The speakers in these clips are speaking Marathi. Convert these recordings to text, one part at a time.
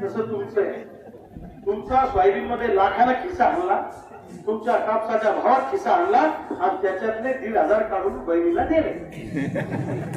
जसं तुमचं आहे. तुमचा सोयाबीन मध्ये लाखाला खिस्सा आणला तुमच्या कापसाच्या भावात खिस्सा आणला आणि त्याच्यातले दीड हजार काढून बहिणीला दिले.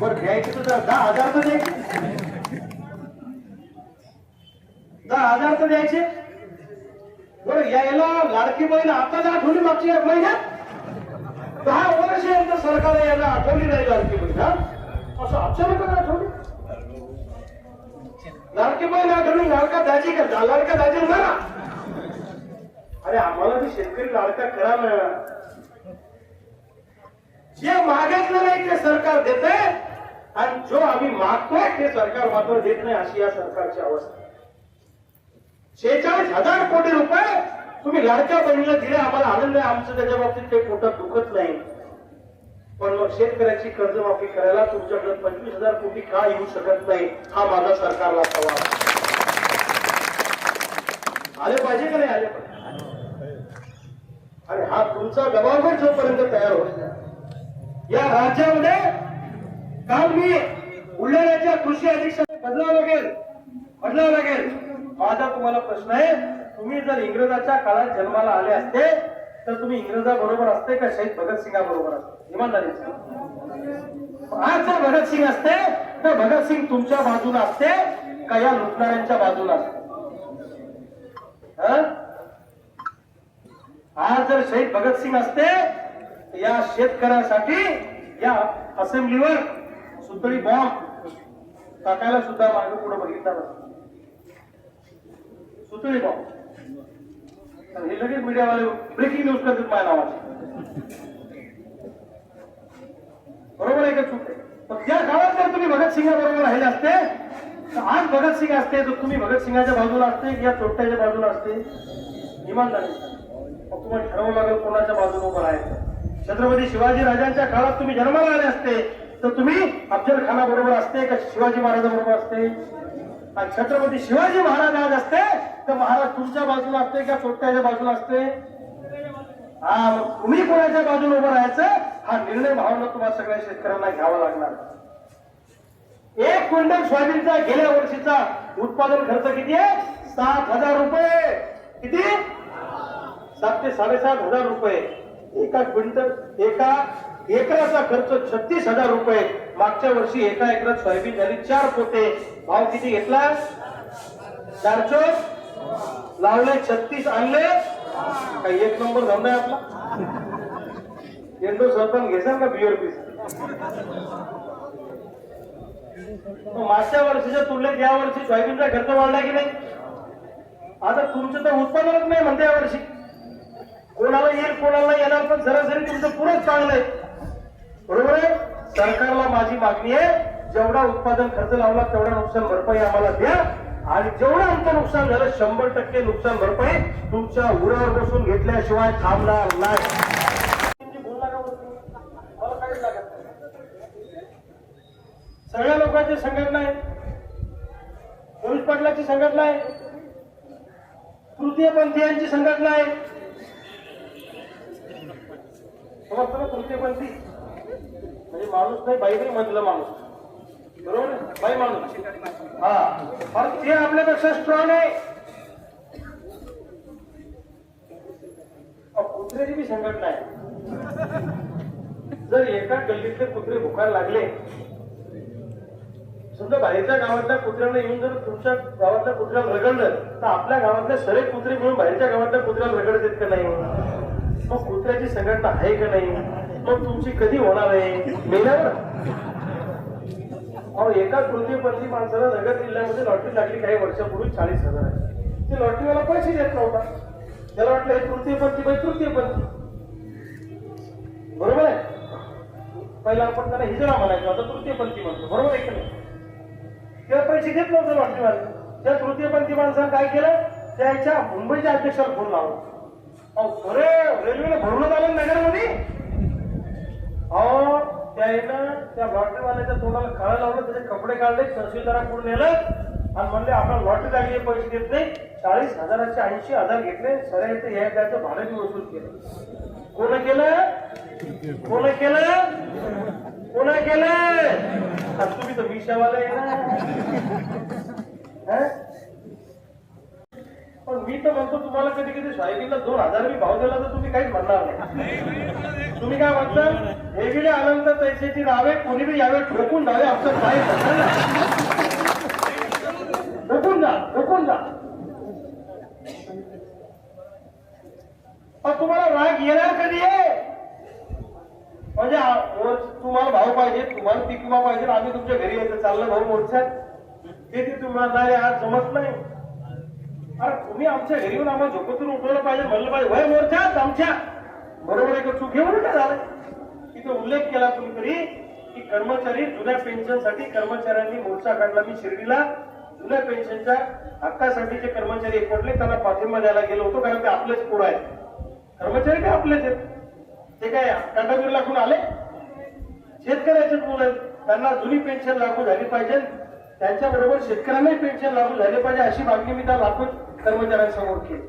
पण घ्यायचे तर दहा हजार तर द्यायचे. दहा हजार तर द्यायचे. बरं यायला लाडकी बहीण आता आठवली मागच्या महिन्यात? दहा वर्ष यांचं सरकार यायला आठवली नाही लाडकी बहीण असं अचानक आठवली. लाडके बहीण आठवली लाडका दाजी का लाडका दाजी ना। अरे आम्हाला बी शेतकरी लाडका करा ना। जे मागितलं नाही ते सरकार देत आणि जो आम्ही मागतोय ते सरकार मात्र देत नाही अशी या सरकारची अवस्था. शेहेचाळीस हजार कोटी रुपये तुम्ही लाडक्या बहिणीला दिले आम्हाला आनंद आहे आमचं त्याच्या बाबतीत काही पोटात दुखत नाही. पण शेतकऱ्याची कर्जमाफी करायला तुमच्याकडे पंचवीस हजार कोटी का येऊ शकत नाही? हा माझा सरकारला सवाल आले पाहिजे का नाही आले पाहिजे? आणि हा तुमचा जबाबदार जोपर्यंत तयार होत या राज्यामध्ये काल मी बुलढाण्याच्या कृषी अधीक्षक बदलावं लागेल बदलावं लागेल. माझा तुम्हाला प्रश्न आहे तुम्ही जर इंग्रजाच्या काळात जन्माला आले असते तर तुम्ही इंग्रजाबरोबर असते का शहीद भगतसिंगा बरोबर असते? इमानदारी आज जर भगतसिंग असते तर भगतसिंग तुमच्या बाजूला असते का या लुटणाऱ्यांच्या बाजूला असते? आज जर शहीद भगतसिंग असते या शेतकऱ्यासाठी या असेंब्लीवर सुतळी बॉम्ब टाकायला सुद्धा मागे पुढे बघितला सुतळी बॉम्ब. तर हे लगेच मीडियावाले ब्रेकिंग न्यूज करतात माझ्या नावाची. बरोबर आहे का चूक? आहे पण त्या काळात जर तुम्ही भगतसिंगा बरोबर राहिले असते तर आज भगतसिंग असते तर तुम्ही भगतसिंगाच्या बाजूला असते की या चोट्याच्या बाजूला असते. इमानदारी मग तुम्हाला ठरवावं लागेल कोणाच्या बाजूला उभं राहायचं. छत्रपती शिवाजी राजांच्या काळात तुम्ही जन्माला आले असते तर तुम्ही अफजल खाना बरोबर असते का शिवाजी महाराजांबरोबर असते? आणि छत्रपती शिवाजी महाराज आज असते तर महाराज तुमच्या बाजूला असते का चोट्याच्या बाजूला असते? हा मग तुम्ही कोणाच्या बाजूला उभं राहायचं? हा निर्णय भावना तुम्हाला सगळ्या शेतकऱ्यांना घ्यावा लागणार. एक क्विंटल सोयाबीनचा गेल्या वर्षीचा उत्पादन खर्च किती आहे? सात हजार रुपये. किती? सात ते साडेसात हजार रुपये. एका क्विंटल एका एकराचा खर्च छत्तीस हजार रुपये. मागच्या वर्षी एका एकरात सोयाबीन झाली चार पोते. भाव किती घेतला? चार चोक लावले छत्तीस आणले. काही एक नंबर धंदा आहे आपला. एंडो सरपंच घेसाल का बिअर पीस मागच्या वर्षीच्या तुलनेत या वर्षी सोयाबीनचा खर्च वाढला की नाही? आता तुमचं तर उत्पादनच नाही म्हणते या वर्षी. कोणाला येईल कोणाला येणार पण सरासरी तुमचं पुरंच चांगलं आहे. बरोबर आहे? सरकारला माझी मागणी आहे जेवढा उत्पादन खर्च लावला तेवढा नुकसान भरपाई आम्हाला द्या. आणि जेवढं आमचं नुकसान झालं शंभर टक्के नुकसान भरपाई तुमच्या उरावर बसून घेतल्याशिवाय थांबणार नाही. सगळ्या लोकांची संघटना आहे पोलीस पाटलाची संघटना आहे तृतीयपंथीयांची संघटना आहे समजतं ना तृतीयपंथी म्हणजे माणूस नाही बाई नाही म्हणलं माणूस. बरोबर? बाई माणूस. हा. ते आपल्यापेक्षा स्ट्रॉंग आहे. कुत्र्याची बी संघटना आहे जर एका गल्लीतले कुत्रे भुकायला लागले समजा बाहेरच्या गावातल्या कुत्र्यांना येऊन जर तुमच्या गावातल्या कुत्र्याला रगडलं तर आपल्या गावातले सगळे कुत्रे मिळून बाहेरच्या गावातल्या कुत्र्याला रगडत आहेत का नाही? मग कुत्र्याची संघटना आहे का नाही? मग तुमची कधी होणार आहे? मेल्यावर? अहो एका तृतीयपंथी माणसाला नगर जिल्ह्यामध्ये लॉटरी लागली काही वर्षापूर्वी चाळीस हजार आहे. ते लॉटरीवाला पैसे देत नव्हता. त्याला वाटलं हे तृतीयपंथी बाई तृतीयपंथी बरोबर आहे? पहिला आपण त्याला हिजरा म्हणायचो आता तृतीयपंथी म्हणतो. बरोबर आहे की नाही? तेव्हा पैसे घेत नव्हतं लॉटरीवाले त्या तृतीयपंथी माणसानं काय केलं? त्याच्या मुंबईच्या अध्यक्षाला फोन लावला. अहो खरे रेल्वेने भरूनच आलं नगरमध्ये? अहो त्यानं त्या लॉटरीवाल्याच्या तोंडाला काळं लावलं त्याचे कपडे काढले तहसीलदाराकडून नेलं आणि म्हणले आपण लॉटरी लागली पैसे देत नाही. चाळीस हजाराचे ऐंशी हजार घेतले सगळ्या इथे या जायचं भाडं वसूल केलं. कोण केलं? कोण केलं? कोण केलं? तुम्ही तर विषयावाला पण मी तर म्हणतो तुम्हाला कधी कधी सोयाबीनला दोन हजार मी भाव दिला तर तुम्ही काहीच म्हणणार नाही. तुम्ही काय म्हणता वेगळे आनंद अनंत पैशाची नावे कोणी बी यावे ठोकून जावे आमचं काय ठोकून जा ठोकून जा तुम्हाला राग येणार कधी आहे? म्हणजे तुम्हाला भाऊ पाहिजे तुम्हाला पीक विमा पाहिजे आम्ही तुमच्या घरी यायचं चाललं भाऊ मोर्चात. ते ते तुम्हाला नाही आज जमत नाही. अरे तुम्ही आमच्या घरी येऊन आम्हाला झोपतून उठवलं पाहिजे म्हणलं पाहिजे. वय मोर्चात आमच्या. बरोबर आहे का चूक? घेऊन का झालं. तिथे उल्लेख केला कुणीतरी की कर्मचारी जुन्या पेन्शनसाठी कर्मचाऱ्यांनी मोर्चा काढला. मी शिर्डीला जुन्या पेन्शनच्या हक्कासाठी जे कर्मचारी एकवटले त्यांना पाठिंबा द्यायला गेलो होतो कारण ते आपलेच पुढं आहेत. कर्मचारी काय आपलेच आहेत? ते काय काटावीर लागून आले? शेतकऱ्याचे मुलं आहेत. त्यांना जुनी पेन्शन लागू झाली पाहिजे. त्यांच्या बरोबर शेतकऱ्यांनाही पेन्शन लागू झाले पाहिजे अशी मागणी मी त्या लाखो कर्मचाऱ्यांसमोर केली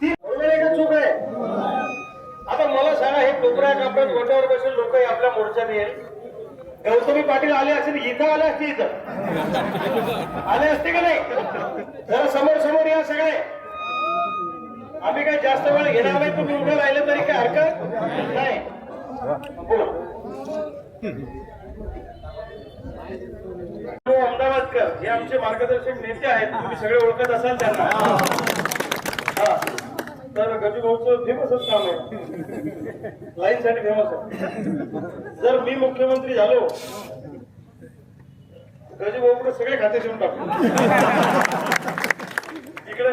ती बरोबर आहे का चूक आहे आता मला सांगा हे कोपऱ्या कापड्यात वटावर बसून लोक आपल्या मोर्चात येईल. गौतमी पाटील आले असेल इथं आले असते इथं. आले असते का नाही? जरा समोर समोर या सगळे. आम्ही काय जास्त वेळ घेणार नाही तुम्ही उभं राहिलं तरी काय हरकत? नाही. बोला. अहमदाबादकर हे आमचे मार्गदर्शक नेते आहेत तुम्ही सगळे ओळखत असाल त्यांना. फेमसच काम आहे लाईन साठी फेमस आहे जर मी मुख्यमंत्री झालो गजूभाऊकडे सगळे खाते देऊन टाकू. इकडे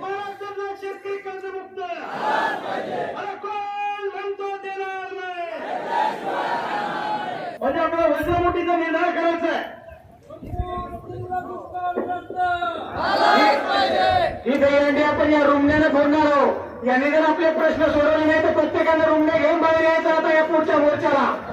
महाराष्ट्रातला शेतकरी कर्जमुक्त मला कोण म्हणतो देणार नाही म्हणजे आपला वज्रमुठीचा निर्धार करायचा आहे ही गॅरंटी आपण या रुमण्याने फोडणार आहोत. याने जर आपले प्रश्न सोडवले नाही तर प्रत्येकाने रुमणे घेऊन बाहेर यायचं आता या पुढच्या मोर्चाला.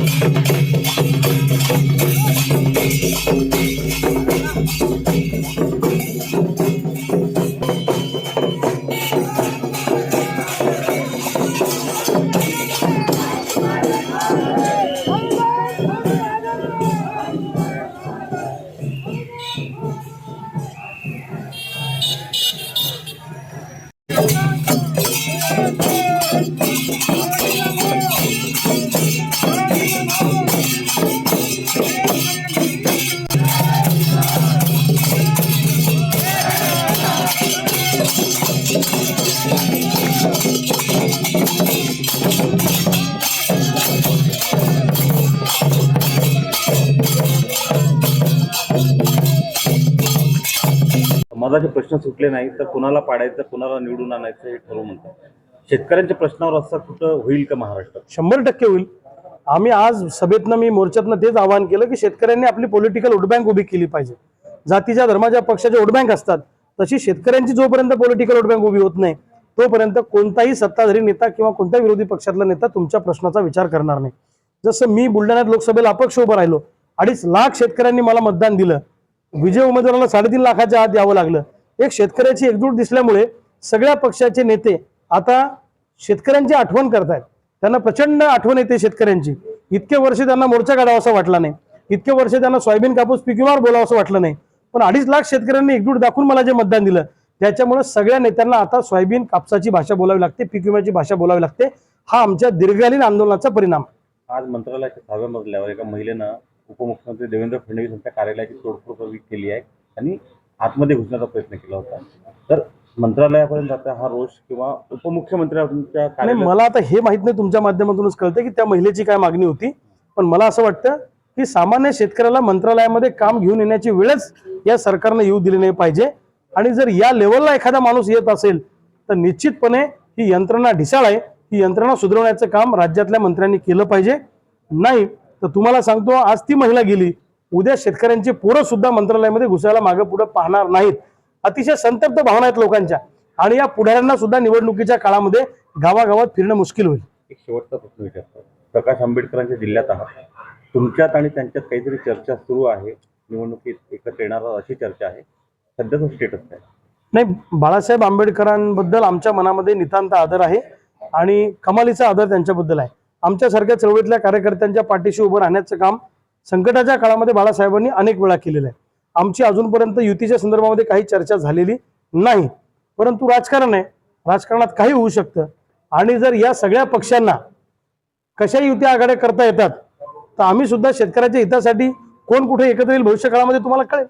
Thank you. समाजाचे प्रश्न सुटले नाही तर कुणाला पाडायचं कुणाला निवडून आणायचं हे ठरवू म्हणतात. शेतकऱ्यांच्या प्रश्नावर असं कुठं होईल का महाराष्ट्रात? शंभर टक्के होईल. आम्ही आज सभेतनं मी मोर्चातनं तेच आवाहन केलं की शेतकऱ्यांनी आपली पॉलिटिकल वोटबँक उभी केली पाहिजे. जातीच्या धर्माच्या पक्षाच्या वोटबँक असतात. तशी शेतकऱ्यांची जोपर्यंत पॉलिटिकल वोटबँक उभी होत नाही तोपर्यंत कोणताही सत्ताधारी नेता किंवा कोणत्याही विरोधी पक्षातला नेता तुमच्या प्रश्नाचा विचार करणार नाही. जसं मी बुलढाण्यात लोकसभेला अपक्ष उभं राहिलो अडीच लाख शेतकऱ्यांनी मला मतदान दिलं विजय उमेदवाराला साडेतीन लाखाच्या आत यावं लागलं. एक शेतकऱ्याची एकजूट दिसल्यामुळे सगळ्या पक्षाचे नेते आता शेतकऱ्यांची आठवण करतायत. त्यांना प्रचंड आठवण येते शेतकऱ्यांची. इतके वर्ष त्यांना मोर्चा काढावा असं वाटला नाही. इतके वर्ष त्यांना सोयाबीन कापूस पिकीवर बोलावं असं वाटलं नाही. पण अडीच लाख शेतकऱ्यांनी एकजूट दाखवून मला जे मतदान दिलं त्याच्यामुळे सगळ्या नेत्यांना आता सोयाबीन कापसाची भाषा बोलावी लागते पीक विम्याची भाषा बोलावी लागते. हा आमच्या दीर्घकालीन आंदोलनाचा परिणाम. आज मंत्रालयाच्या सहाव्या मजल्यावर एका महिलेनं उपमुख्यमंत्री देवेंद्र फडणवीस यांच्या कार्यालयाची तोडफोड केली आहे आणि आतमध्ये घुसण्याचा प्रयत्न केला होता. तर मंत्रालयापर्यंत जाता हा रोष किंवा उपमुख्यमंत्र्यांच्या मला आता हे माहीत नाही तुमच्या माध्यमातूनच कळतं की त्या महिलेची काय मागणी होती. पण मला असं वाटतं की सामान्य शेतकऱ्याला मंत्रालयामध्ये काम घेऊन येण्याची वेळच या सरकारनं येऊ दिले नाही पाहिजे. आणि जर या लेवलला एखादा माणूस येत असेल तर निश्चितपणे ही यंत्रणा ढिसाळ आहे. ही यंत्रणा सुधारण्याचं काम राज्यातल्या मंत्र्यांनी केलं पाहिजे. नाही तर तुम्हाला सांगतो आज ती महिला गेली. उद्या शेतकऱ्यांची पोरं सुद्धा मंत्रालयामध्ये घुसायला मागे पुढे पाहणार नाहीत. अतिशय संतप्त भावना आहेत लोकांच्या. आणि या पुढाऱ्यांना सुद्धा निवडणुकीच्या काळामध्ये गावागावात फिरणं मुश्किल होईल. एक शेवटचा प्रश्न विचारतो. प्रकाश आंबेडकरांच्या जिल्ह्यात आहात. तुमच्यात आणि त्यांच्यात काहीतरी चर्चा सुरू आहे. निवडणुकीत एकत्र येणार अशी चर्चा आहे. सध्याचं स्टेटस काय? नाही बाळासाहेब आंबेडकरांबद्दल आमच्या मनामध्ये नितांत आदर आहे. आणि कमालीचा आदर त्यांच्याबद्दल आहे. आमच्यासारख्या चळवळीतल्या कार्यकर्त्यांच्या पाठीशी उभं राहण्याचं काम संकटाच्या काळामध्ये बाळासाहेबांनी अनेक वेळा केलेलं आहे. आमची अजूनपर्यंत युतीच्या संदर्भामध्ये काही चर्चा झालेली नाही. परंतु राजकारण आहे. राजकारणात काही होऊ शकतं. आणि जर या सगळ्या पक्षांना कशा युती आघाड्या करता येतात तर आम्ही सुद्धा शेतकऱ्याच्या हितासाठी कोण कुठे एकत्र येईल भविष्य काळामध्ये तुम्हाला कळेल.